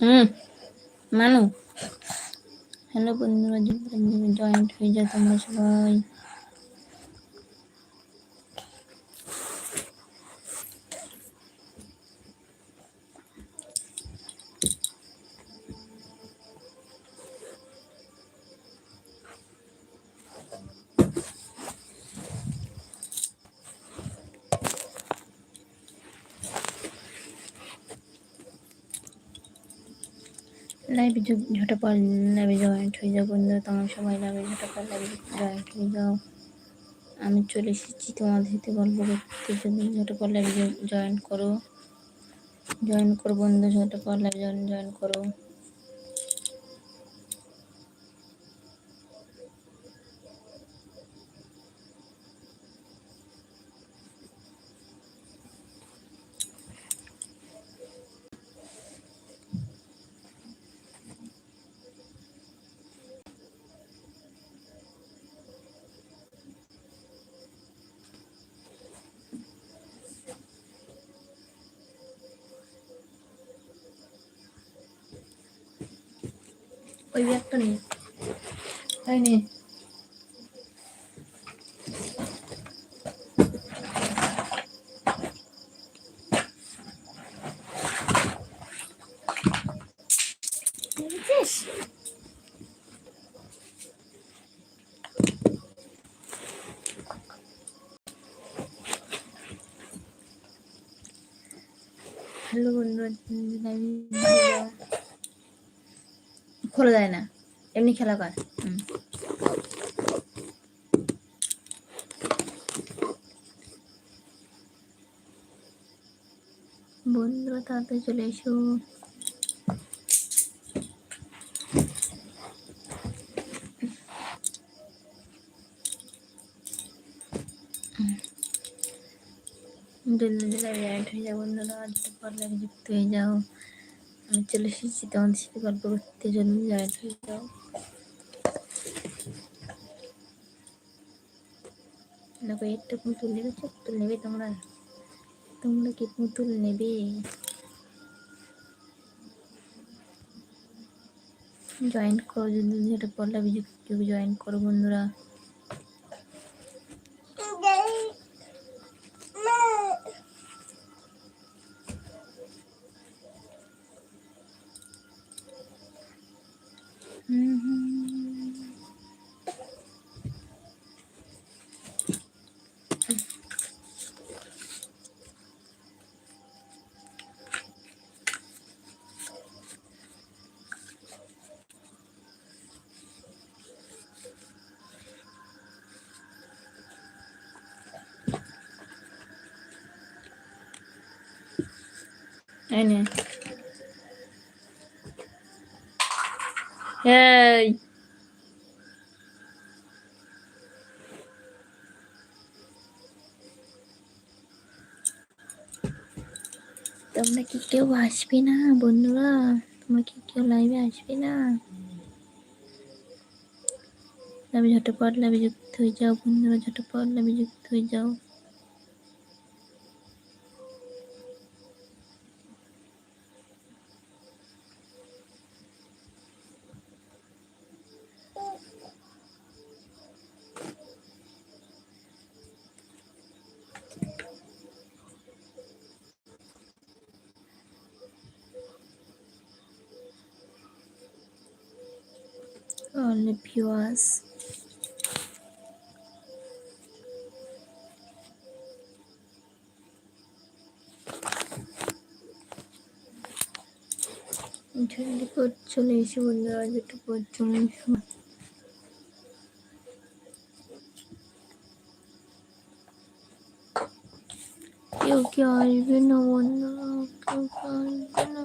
হুম মানু হ্যালো বন্ধুরা জয়েন্ট হয়ে যাও তোমরা সবাই লাইভে ঝটপট লাইভে জয়েন্ট হয়ে যাও বন্ধুরা তোমার সবাই লাইভে ঝটপট লাগে জয়েন্ট হয়ে যাও। আমি চলে এসেছি তোমাদের সাথে গল্প করতে। যদি ঝটপট লাগে জয়েন করো। জয়েন করো বন্ধু, ঝটপট লাইভে জয়েন করো। ওই ব্যাগটা নেই তাই নে হ্যালো বন্ধু খোলা যায় না। এমনি খেলা কর বন্ধুরা, তাড়াতাড়ি চলে এসো। হয়ে যাও বন্ধুরা পড়লে যুক্ত হয়ে যাও। চলে এসেছি, তোমাদের সাথে গল্প করতে জন্য জয়েন্ট হয়ে যাও দেখো, একটা পুতুল নেবে পুতুল নেবে তোমরা। তোমরা কি পুতুল নেবে? জয়েন করো, যদি যেটা পড়লে কেউ জয়েন করো বন্ধুরা। এই নে এই তোমরা কি কেউ আসবে না, বন্ধুরা। তোমরা কি কেউ লাইভে আসবে না। লাভে ঝটপট লাভে যুক্ত হয়ে যাও, বন্ধুরা। ঝটপট লাভে যুক্ত হয়ে যাও। All the viewers ঝন্ডিপুর চলে এসে বন্ধুরা যেটা পর্যন্ত কেউ কি আসবে না বন্ধুরা কেউ কি আসবে না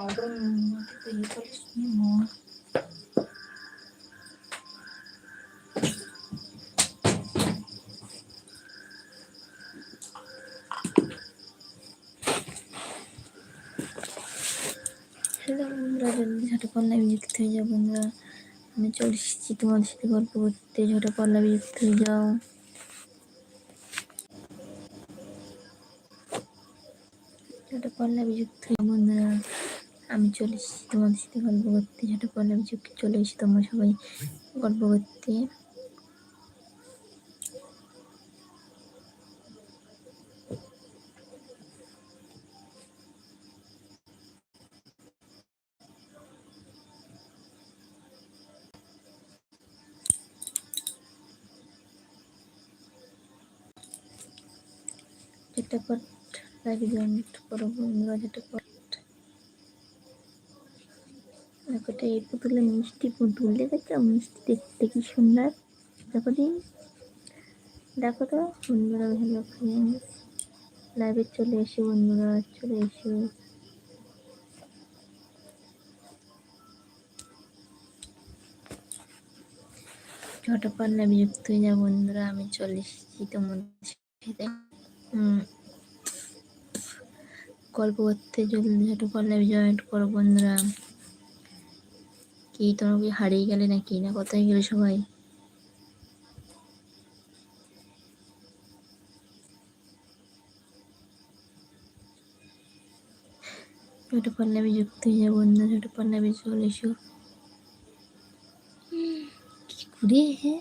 Ладно, ну ты приехали с него. হ্যালো বন্ধুরা জলদি ঝটপট লাইভ যুক্ত হয়ে যাও বন্ধুরা। আমি চলে এসেছি তোমাদের সাথে গল্প করতে। ঝটপট লাইভ যুক্ত হয়ে যাও। ঝটপট লাইভ যুক্ত হয়ে বন্ধুরা। চলে এসেছি তোমাদের সাথে গল্প করতে। ঝটপট লাইভে যুক্ত চলে এসেছি তোমরা সবাই গল্প করতে। ঝটপট লাইভে জয়েন করো বন্ধুরা ঝটপট তো এই পুতুলে মিষ্টি পুতুল দেখেছ মিষ্টি দেখতে কি সুন্দর? দেখো দিন দেখো তো, বন্ধুরা হ্যালো ফ্রেন্ডস লাইভে চলে এসো, বন্ধুরা, চলে এসো। ঝটপট লাইভে যুক্ত হয়ে যাও, বন্ধুরা, আমি চলে এসেছি তোমাদের সাথে। গল্প করতে, জলদি ঝটপট লাইভে জয়েন করো, বন্ধুরা। কি তোমরা হারিয়ে গেলে নাকি? না কোথায় গেলে সবাই। ছোট পাল্লাবি যুক্ত হয়ে যাব বন্ধু ছোট পাল্লাবি চলে এসো। কি করে হ্যাঁ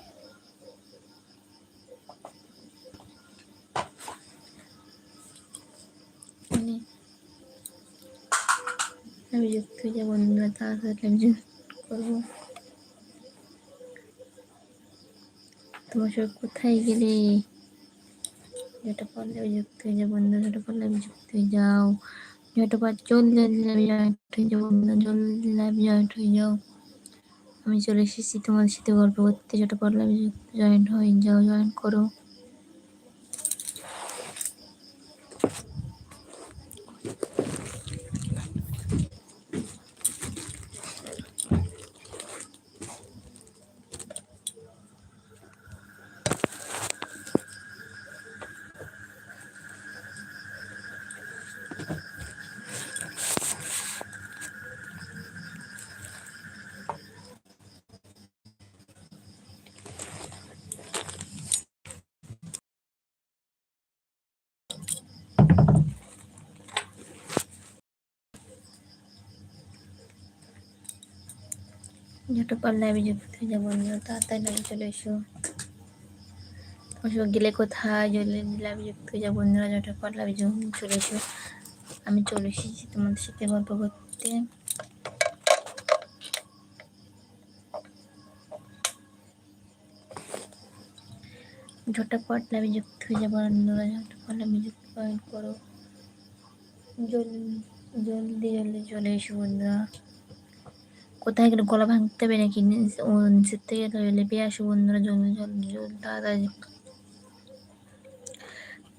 আমি যুক্ত হয়ে যাব বন্ধুরা তাড়াতাড়ি তোমার সব কোথায় গেলে? যেটা পারলে যুক্ত হয়ে যাব, বন্ধু যেটা পারলে আমি যুক্ত হয়ে যাও। যেটা পার জলদি জলদি জয়েন্ট হয়ে যাব, বন্ধু জলদি লাইভে জয়েন্ট হয়ে যাও। আমি চলে এসেছি তোমাদের সাথে গল্প করতে। যেটা পারলে আমি জয়েন্ট হয়ে যাও জয়েন করো। যেটা পারলে আমি যুক্ত যাব বন্ধুরা তাড়াতাড়ি লাইভে চলে এসো। সব গেলে কোথায়? জলে লাইভে যুক্ত হয়ে যাব বন্ধুরা যেটা পারলে আমি চলে এসো। আমি চলে এসেছি তোমাদের সাথে গল্প করতে। ঝটপট আমি যুক্ত হয়ে যাব। বন্ধুরা ঝটপট আমি যুক্ত করো। জলদি জলদি জলদি চলে এসো বন্ধুরা। কোথায় গেলে গলা ভাঙতে হবে নাকি? ও নিচের থেকে লেপে আসো বন্ধুরা জলদি জলদি জলদি তাড়াতাড়ি।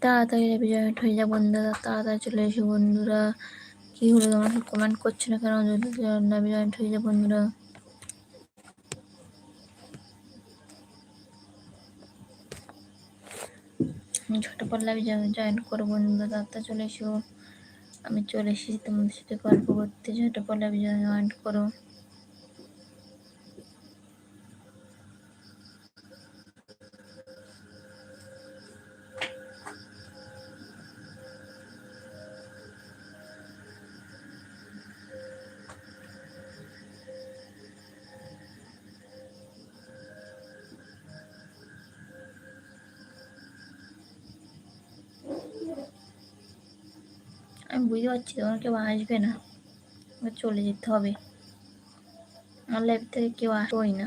তাড়াতাড়ি লেপে জয়েন্ট হয়ে যাও বন্ধুরা, তাড়াতাড়ি চলে এসো বন্ধুরা। কি হলো তোমার কমেন্ট করছ না কেন? জলদি লেপে জয়েন্ট হয়ে যাও বন্ধুরা। ঝটপট লাভে জয়েন করো বন্ধুরা, তাড়াতাড়ি চলে এসো। আমি চলে এসেছি তোমাদের সাথে গল্প করতে। ঝটপট লাভে জয়েন করো আমি বুঝতে পারছি তোমার কেউ আসবে না। চলে যেতে হবে। আমার লাইফ থেকে কেউ আসবেই না।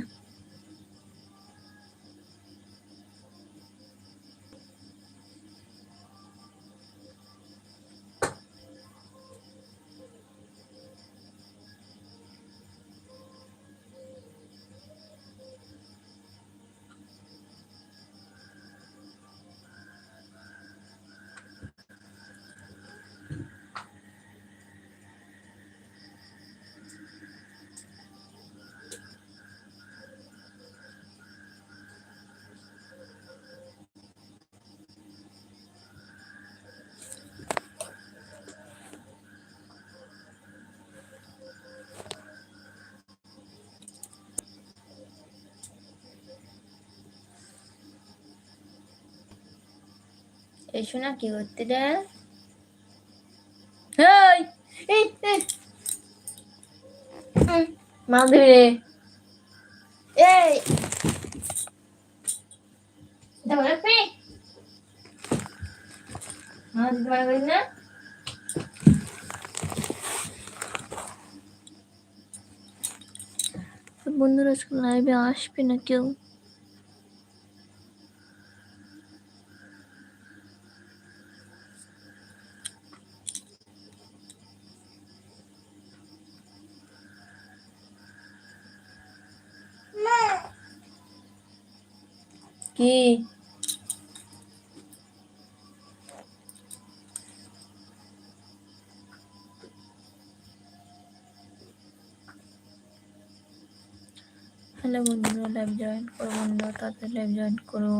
এসো না, কি করতে রে দিবি রে এই। না? বন্ধুরা, আজকে লাইভে আসবে না কেউ কি হ্যালো বন্ধুরা লাইভ জয়েন করো বন্ধুরা তাদের লাইভ জয়েন করো।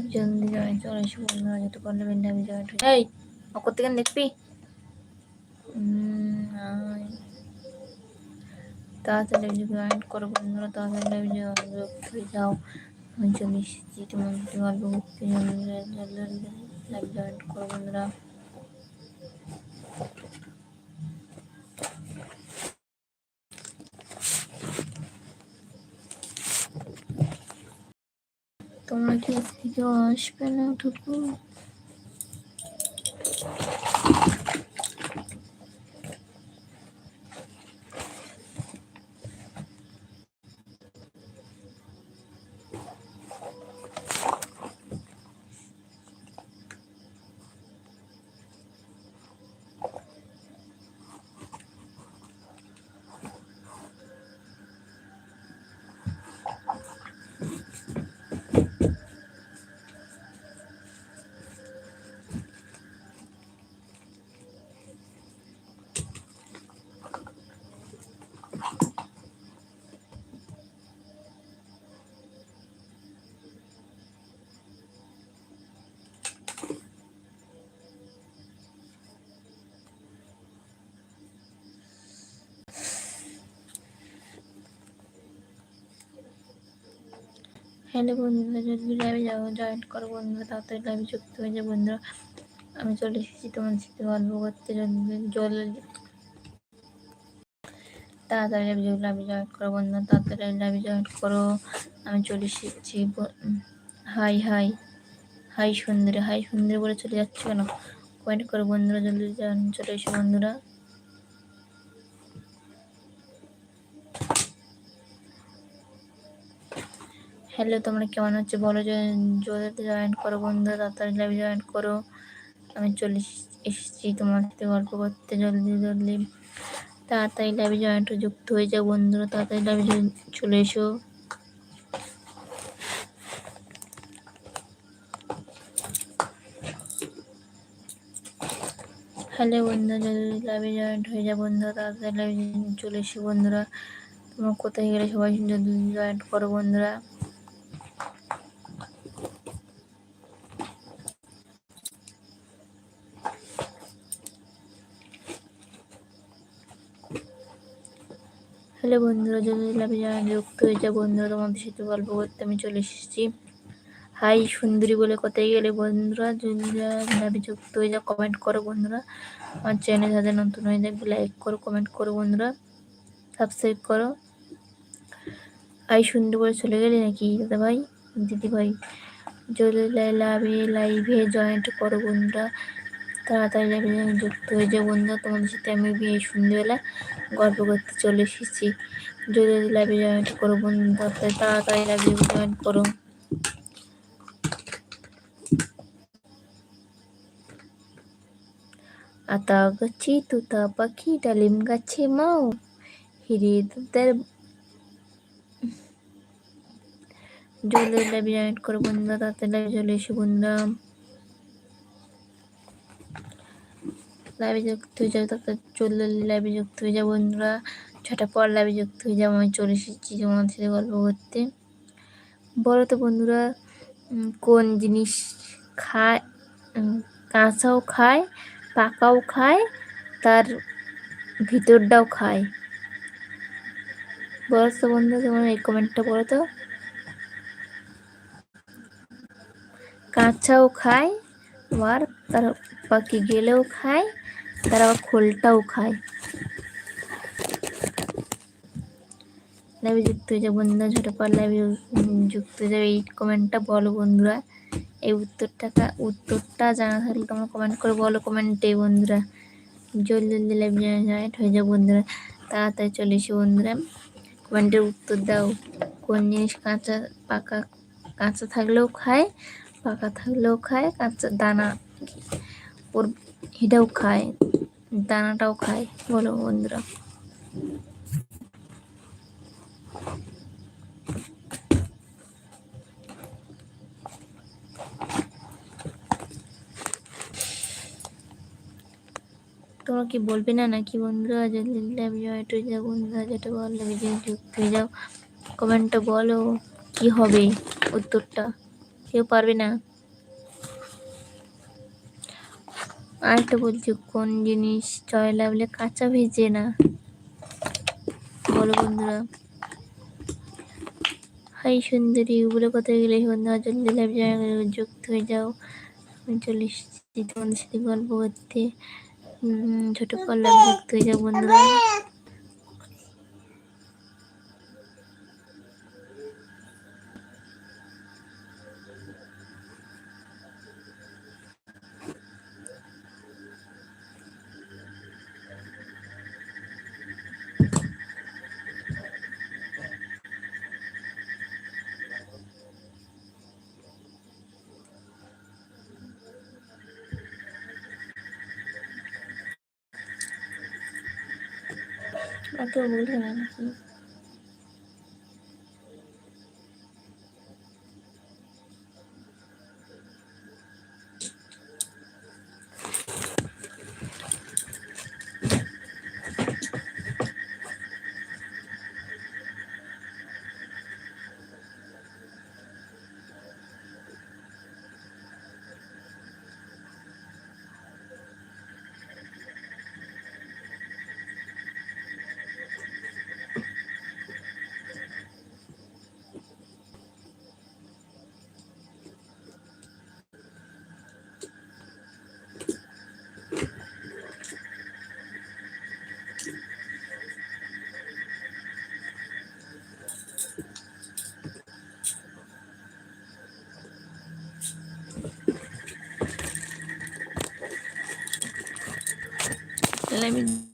লাইভ জলদি জয়েন চলে এসো বন্ধুরা যত পারলে বেন্ডে আমি জয়েন এই অকর থেকে দেখবি। তাড়াতাড়ি জয়েন করো বন্ধুরা তাড়াতাড়ি জয়েন হয়ে যাও চলে এসেছি তোমার গল্প জয়েন করো বন্ধুরা তোমরা কি আজকে আসবে না ঠাকুর। হ্যালো বন্ধুরা যদি লাইভে যাব জয়েন করো বন্ধুরা, তাড়াতাড়ি লাইভে যুক্ত হয়ে যাও বন্ধুরা। আমি চলে এসেছি তোমার সাথে গল্প করতে জল তাড়াতাড়ি লাইভে জয়েন করো বন্ধুরা, তাড়াতাড়ি লাইভে জয়েন করো। আমি চলে এসেছি হাই হাই হাই সুন্দরী হাই সুন্দরী বলে চলে যাচ্ছ কেন? কমেন্ট করো বন্ধুরা, জলদি চলে এসো বন্ধুরা। হ্যালো তোমরা কেমন হচ্ছে বলো জলদি জয়েন করো বন্ধুরা, তাড়াতাড়ি লাইভ জয়েন করো। আমি চলে এস- এসেছি তোমার সাথে গল্প করতে। জলদি জলদি। তাড়াতাড়ি লাইভে জয়েন্ট যুক্ত হয়ে যাও বন্ধুরা, তাড়াতাড়ি লাইভে চলে এসো। হ্যালো বন্ধুরা, জলদি লাইভে জয়েন্ট হয়ে যাও বন্ধুরা, তাড়াতাড়ি লাইভে চলে এসো বন্ধুরা। তোমরা কোথায় গেলে সবাই জয়েন্ট করো বন্ধুরা। হ্যালো বন্ধুরা যদি জয়েন্ট যুক্ত হয়ে যা বন্ধুরা, তোমাদের সাথে গল্প করতে আমি চলে এসেছি। হাই, সুন্দরী বলে কোথায় গেলে বন্ধুরা যদি লাভে যুক্ত হয়ে যা কমেন্ট করো বন্ধুরা। আমার চ্যানেল যাদের নতুন হয়ে থাকবে লাইক করো কমেন্ট করো বন্ধুরা। সাবস্ক্রাইব করো। হাই, সুন্দর করে চলে গেলে নাকি দাদা ভাই দিদি ভাই যদি লাভে লাইভে জয়েন্ট করো বন্ধুরা। তাড়াতাড়ি লাভে যুক্ত হয়ে যাও। বন্ধুরা, তোমাদের সাথে আমি বিয়ে সন্ধ্যেবেলা গল্প করতে চলে এসেছি। যদি লাইভে জয়েন্ট করো বন্ধুরা তাড়াতাড়ি লাইভে জয়েন্ট করো। আতা গাছি তুতা পাখি, ডালিম গাছে মাও, হিরে দুধের জলের লাইভে জয়েন্ট করো বন্ধুরা তাতে লাইভে চলে এসে বন্ধুরা। লাইভে যুক্ত হয়ে যাও তারপর চললে লাইভে যুক্ত হয়ে যাও বন্ধুরা। ছটা পর লাইভে যুক্ত হয়ে যাব, আমি চলে এসেছি তোমার সাথে গল্প করতে। বলো তো বন্ধুরা কোন জিনিস খায় কাঁচাও খায়, পাকাও খায়, তার ভিতরটাও খায়? বলো তো বন্ধু তোমার এই কমেন্টটা বলো তো। কাঁচাও খায়, আবার তার পাকি গেলেও খায় তারা আবার খোলটাও খায়। লাইভে যুক্ত হয়ে যাবে বন্ধুরা পর লাইভে যুক্ত হয়ে যাবে এই কমেন্টটা বলো বন্ধুরা। এই উত্তরটা উত্তরটা জানা থাকলে তোমরা কমেন্ট করে বলো কমেন্টে বন্ধুরা। জলদি জলদি লাইভ জয়েন্ট হয়ে যাও বন্ধুরা। তাড়াতাড়ি চলে এসে বন্ধুরা। কমেন্টের উত্তর দাও। কোন জিনিস কাঁচা, পাকা, কাঁচা থাকলেও খায়, পাকা থাকলেও খায়, কাঁচা দানা ওর এটাও খায়। দানাটাও খায়, বলো বন্ধুরা। তোমরা কি বলবে না নাকি বন্ধুরা যদি যাও বন্ধুরা, যেটা বললে যুক্ত হয়ে যাও। কমেন্টটা বলো, কি হবে উত্তরটা? কেউ পারবে না? আরেকটা বলছি, কোন জিনিস জয় লাভলে কাঁচা ভেজে না? বলো বন্ধুরা। হাই সুন্দরী বলে কথা গেলে বন্ধুরা জলদি লাইভ যুক্ত হয়ে যাও। আমি চলে এসেছি তোমাদের সাথে গল্প করতে। ছোট পাল্লা যুক্ত হয়ে যাও বন্ধুরা। অত বলবে না নাকি let me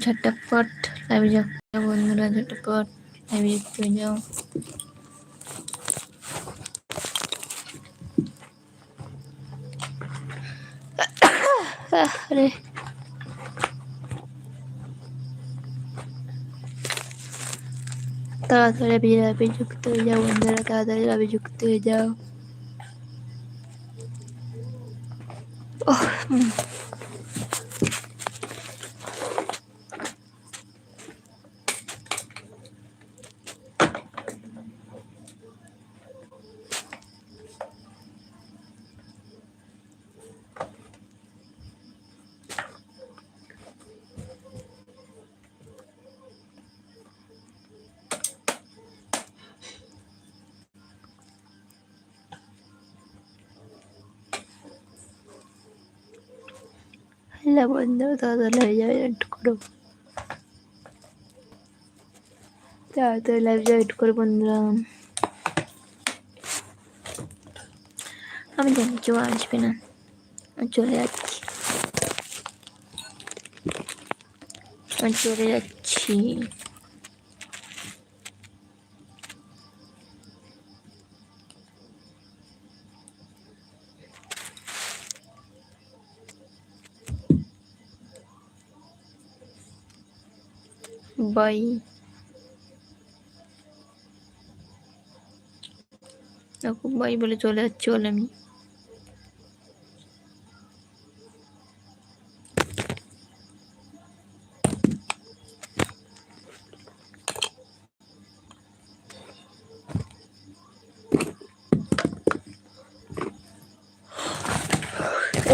ঝটপট লাইভে যাও বন্ধুরা ঝটপট লাইভে যুক্ত যাও আরে তাড়াতাড়ি বিরাপে যুক্ত হয়ে যাও বন্ধুরা তাড়াতাড়ি লাভে যুক্ত হয়ে যাও। হ্যালো বন্ধু তাড়াতাড়ি লাইভ জয়েন্ট করো তাড়াতাড়ি লাইভ জয়েন্ট করো বন্ধুরা আমি জানি কেউ আসবে না চলে যাচ্ছি আমি চলে যাচ্ছি বাই দেখো বাই বলে চলে যাচ্ছি বলে আমি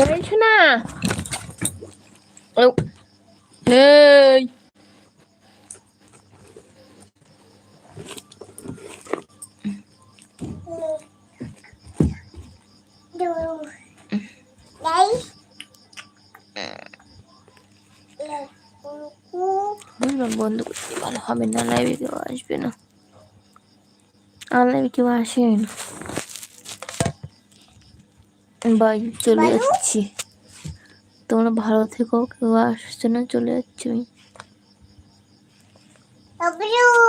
এই শোনা ও এই বললাম বন্ধ করতে ভালো হবে না লাইভে কেউ আসবে না আর লাইভে কেউ আসে না বাই চলে যাচ্ছি তোমরা ভালো থেকো কেউ আসছে না চলে যাচ্ছি আমি